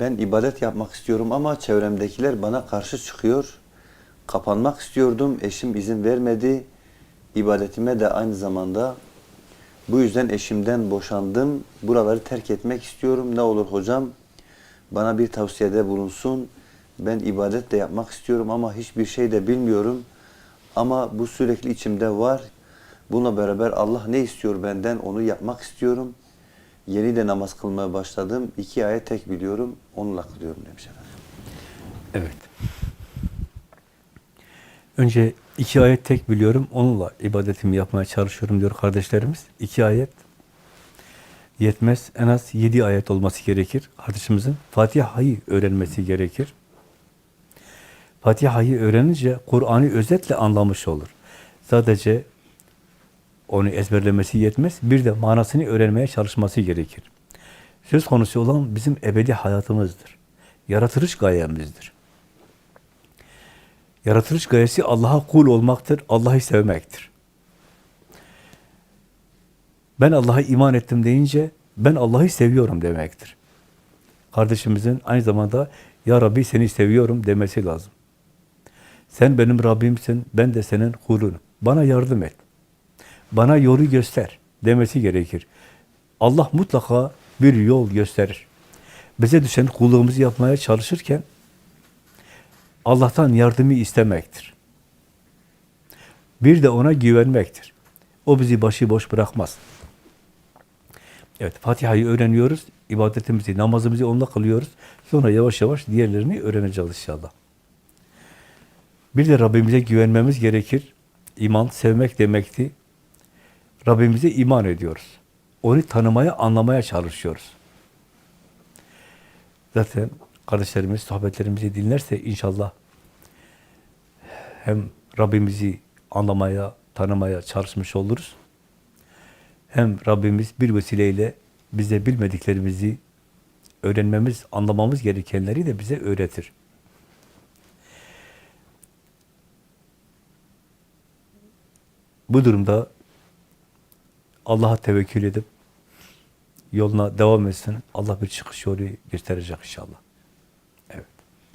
Ben ibadet yapmak istiyorum ama çevremdekiler bana karşı çıkıyor. Kapanmak istiyordum. Eşim izin vermedi. İbadetime de aynı zamanda bu yüzden eşimden boşandım. Buraları terk etmek istiyorum. Ne olur hocam? Bana bir tavsiyede bulunsun. Ben ibadet de yapmak istiyorum ama hiçbir şey de bilmiyorum. Ama bu sürekli içimde var. Bununla beraber Allah ne istiyor benden onu yapmak istiyorum. Yeni de namaz kılmaya başladım. İki ayet tek biliyorum. Onunla kılıyorum demiş efendim. Evet. Önce iki ayet tek biliyorum. Onunla ibadetimi yapmaya çalışıyorum diyor kardeşlerimiz. İki ayet yetmez. En az yedi ayet olması gerekir. Kardeşimizin Fatiha'yı öğrenmesi gerekir. Fatiha'yı öğrenince Kur'an'ı özetle anlamış olur. Sadece onu ezberlemesi yetmez. Bir de manasını öğrenmeye çalışması gerekir. Söz konusu olan bizim ebedi hayatımızdır. Yaratılış gayemizdir. Yaratılış gayesi Allah'a kul olmaktır, Allah'ı sevmektir. Ben Allah'a iman ettim deyince, ben Allah'ı seviyorum demektir. Kardeşimizin aynı zamanda, Ya Rabbi seni seviyorum demesi lazım. Sen benim Rabbimsin, ben de senin kulunum. Bana yardım et. Bana yolu göster demesi gerekir. Allah mutlaka bir yol gösterir. Bize düşen kulluğumuzu yapmaya çalışırken, Allah'tan yardımı istemektir. Bir de ona güvenmektir. O bizi başıboş bırakmaz. Evet, Fatiha'yı öğreniyoruz, ibadetimizi, namazımızı onunla kılıyoruz. Sonra yavaş yavaş diğerlerini öğreneceğiz inşallah. Bir de Rabbimize güvenmemiz gerekir. İman, sevmek demekti. Rabbimize iman ediyoruz. Onu tanımaya, anlamaya çalışıyoruz. Zaten kardeşlerimiz sohbetlerimizi dinlerse inşallah hem Rabbimizi anlamaya, tanımaya çalışmış oluruz. Hem Rabbimiz bir vesileyle bize bilmediklerimizi öğrenmemiz, anlamamız gerekenleri de bize öğretir. Bu durumda Allah'a tevekkül edip yoluna devam etsin. Allah bir çıkış yolu gösterecek inşallah.